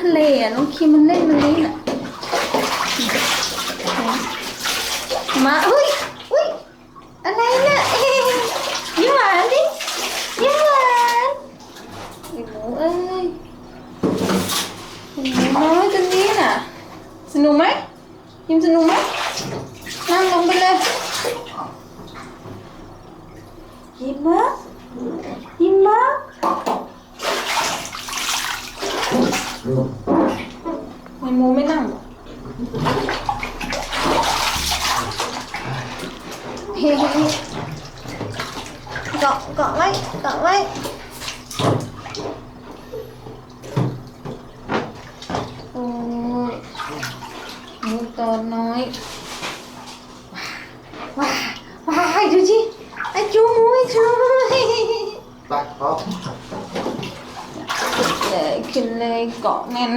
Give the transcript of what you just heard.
ทะเลอะน้องคิมมันเล่นตรงนี้น่ะมาอุ้ยอุ้ยอะไรเนี่ยเอ๊ะยิ้มหวานดิยิ้มหวานไอ้หมูเอ้ยหมูน้อยตัวนี้น่ะสนุกไหมยิ้มสนุกไหมนั่งลงไปเลยยิ้มมะยิ้มมะไมโมไม่นั่งเหรอเฮ้ยเกาะเกาะไว้เกาะไว้โอ้ยหมูตัวน้อยว้าวว้าวดูสิไอ้จูหมูไอ้จูไปพร้อม เลยขึ้นเลยเกาะแน่น